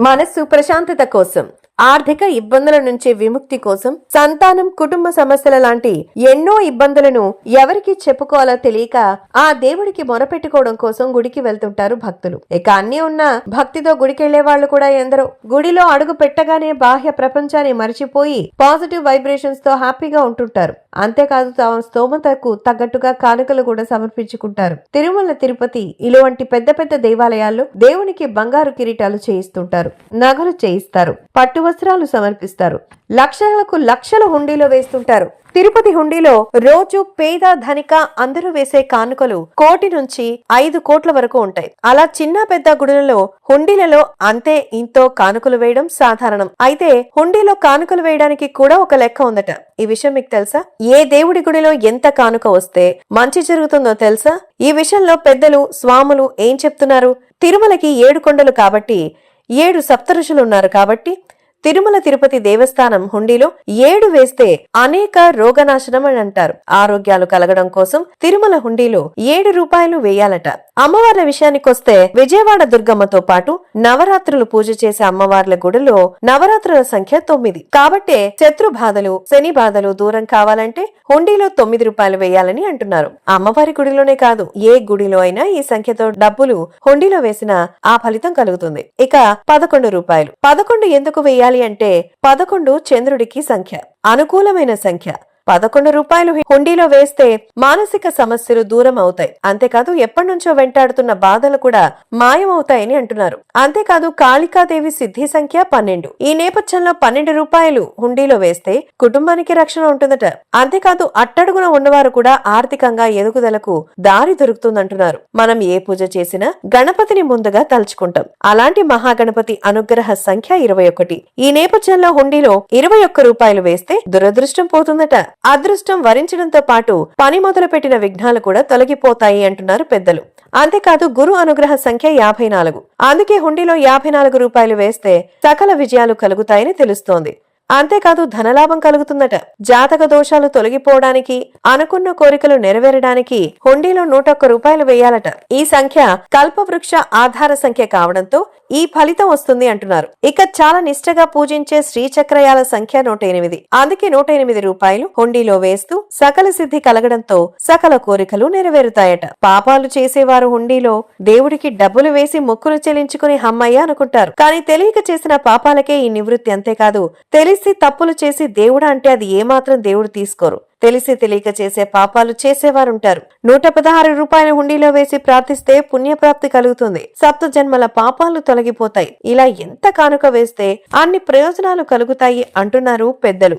మనస్సు ప్రశాంతత కోసం. ఆర్థిక ఇబ్బందుల నుంచి విముక్తి కోసం సంతానం కుటుంబ సమస్యల లాంటి ఎన్నో ఇబ్బందులను ఎవరికి చెప్పుకోవాలో తెలియక ఆ దేవుడికి మొరపెట్టుకోవడం కోసం గుడికి వెళ్తుంటారు భక్తులు. ఇక అన్ని ఉన్న భక్తితో గుడికెళ్ళే వాళ్ళు కూడా ఎందరో. గుడిలో అడుగు పెట్టగానే బాహ్య ప్రపంచాన్ని మరిచిపోయి పాజిటివ్ వైబ్రేషన్స్తో హ్యాపీగా ఉంటుంటారు. అంతేకాదు తమ స్తోమతకు తగ్గట్టుగా కానుకలు కూడా సమర్పించుకుంటారు. తిరుమల తిరుపతి ఇలాంటి పెద్ద పెద్ద దేవాలయాల్లో దేవునికి బంగారు కిరీటాలు చేయిస్తుంటారు. నగలు చేయిస్తారు. పట్టు వస్త్రాలు సమర్పిస్తారు. లక్షలకు లక్షల హుండీలో వేస్తుంటారు. తిరుపతి హుండీలో రోజు పేద ధనిక అందరూ వేసే కానుకలు కోటి నుంచి ఐదు కోట్ల వరకు ఉంటాయి. అలా చిన్న పెద్ద గుడులలో హుండీలలో అంతే ఇంతో కానుకలు వేయడం సాధారణం. అయితే హుండీలో కానుకలు వేయడానికి కూడా ఒక లెక్క ఉందట. ఈ విషయం మీకు తెలుసా? ఏ దేవుడి గుడిలో ఎంత కానుక వస్తే మంచి జరుగుతుందో తెలుసా? ఈ విషయంలో పెద్దలు స్వాములు ఏం చెప్తున్నారు? తిరుమలకి ఏడు కొండలు కాబట్టి ఏడు సప్తఋషులు ఉన్నారు కాబట్టి తిరుమల తిరుపతి దేవస్థానం హుండీలో ఏడు వేస్తే అనేక రోగనాశనం అని అంటారు. ఆరోగ్యాలు కలగడం కోసం తిరుమల హుండీలో ఏడు రూపాయలు వేయాలట. అమ్మవార్ల విషయానికొస్తే విజయవాడ దుర్గమ్మతో పాటు నవరాత్రులు పూజ చేసే అమ్మవార్ల గుడిలో నవరాత్రుల సంఖ్య తొమ్మిది. కాబట్టే శత్రు బాధలు శని బాధలు దూరం కావాలంటే హుండీలో తొమ్మిది రూపాయలు వేయాలని అంటున్నారు. అమ్మవారి గుడిలోనే కాదు ఏ గుడిలో అయినా ఈ సంఖ్యతో డబ్బులు హుండీలో వేసినా ఆ ఫలితం కలుగుతుంది. ఇక పదకొండు రూపాయలు. పదకొండు ఎందుకు వేయాలి అంటే పదకొండు చంద్రుడికి సంఖ్య అనుకూలమైన సంఖ్య. పదకొండు రూపాయలు హుండీలో వేస్తే మానసిక సమస్యలు దూరం అవుతాయి. అంతేకాదు ఎప్పటి నుంచో వెంటాడుతున్న బాధలు కూడా మాయమవుతాయని అంటున్నారు. అంతేకాదు కాళికాదేవి సిద్ధి సంఖ్య పన్నెండు. ఈ నేపథ్యంలో పన్నెండు రూపాయలు హుండీలో వేస్తే కుటుంబానికి రక్షణ ఉంటుందట. అంతేకాదు అట్టడుగున ఉన్నవారు కూడా ఆర్థికంగా ఎదుగుదలకు దారి దొరుకుతుందంటున్నారు. మనం ఏ పూజ చేసినా గణపతిని ముందుగా తలుచుకుంటాం. అలాంటి మహాగణపతి అనుగ్రహ సంఖ్య ఇరవై ఒకటి. ఈ నేపథ్యంలో హుండీలో ఇరవై ఒక్క రూపాయలు వేస్తే దురదృష్టం పోతుందట. అదృష్టం వరించడంతో పాటు పని మొదలుపెట్టిన విఘ్నాలు కూడా తొలగిపోతాయి అంటున్నారు పెద్దలు. అంతేకాదు గురు అనుగ్రహ సంఖ్య యాభై నాలుగు. అందుకే హుండీలో యాభై నాలుగు రూపాయలు వేస్తే సకల విజయాలు కలుగుతాయని తెలుస్తోంది. అంతేకాదు ధనలాభం కలుగుతుందట. జాతక దోషాలు తొలగిపోవడానికి అనుకున్న కోరికలు నెరవేరడానికి హుండీలో నూట ఒక్క రూపాయలు వేయాలట. ఈ సంఖ్య కల్పవృక్ష ఆధార సంఖ్య కావడంతో ఈ ఫలితం వస్తుంది అంటున్నారు. ఇక చాలా నిష్టగా పూజించే శ్రీచక్రయాల సంఖ్య నూట ఎనిమిది అందుకే నూట ఎనిమిది రూపాయలు హుండీలో వేస్తూ సకల సిద్ధి కలగడంతో సకల కోరికలు నెరవేరుతాయట. పాపాలు చేసేవారు హుండీలో దేవుడికి డబ్బులు వేసి మొక్కులు చెల్లించుకుని హమ్మయ్య అనుకుంటారు. కానీ తెలియక చేసిన పాపాలకే ఈ నివృత్తి అంతేకాదు తెలిసి తెలిసి తప్పులు చేసి దేవుడా అంటే అది ఏమాత్రం దేవుడు తీసుకోరు. తెలిసి తెలియక చేసే పాపాలు చేసేవారుంటారు. నూట పదహారు రూపాయల హుండీలో వేసి ప్రార్థిస్తే పుణ్యప్రాప్తి కలుగుతుంది. సప్త జన్మల పాపాలు తొలగిపోతాయి. ఇలా ఎంత కానుక వేస్తే అన్ని ప్రయోజనాలు కలుగుతాయి అంటున్నారు పెద్దలు.